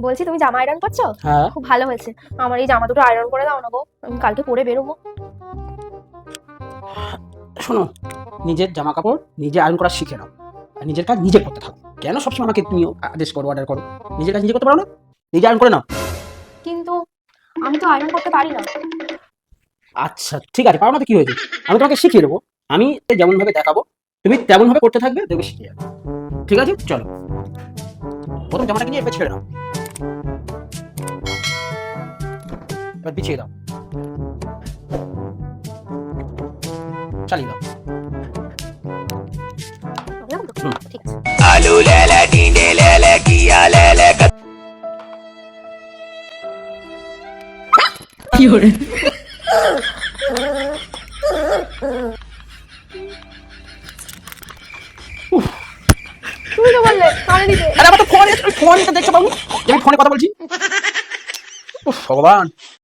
বলছি তুমি জামা আয়রন করছ হ্যাঁ। খুব ভালো হয়েছে। আমার এই জামা দুটো আয়রন করে দাও না গো। আমি কালকে পরে বেরোবো। শোনো নিজের জামা কাপড় নিজে আয়রন করা শিখে নাও। আর নিজের কাজ নিজে করতে থাকো। কেন সবসময় আমাকে তুমি আদেশ করো অর্ডার করো? নিজের কাজ নিজে করতে পারো না? নিজে আয়রন করে নাও। কিন্তু আমি তো আয়রন করতে পারি না। আচ্ছা ঠিক আছে পারো না তো কি হয়েছে? আমি তোমাকে শিখিয়ে দেবো। আমি যেমন ভাবে দেখাবো তুমি তেমন ভাবে করতে থাকবে দেখবে শিখে যাবে ঠিক আছে? চলো। প্রথম জামাটাকে নিয়ে এবার ছেড়ে দাও। এবার বিছিয়ে দাও। চালিয়ে দাও। আলু লেলে টিন্ডে লেলে কিয়া লেলে তুমি তো কানে আরে আমার তো ফোন ফোনটা আমি ফোনে কথা বলছি? ভগবান।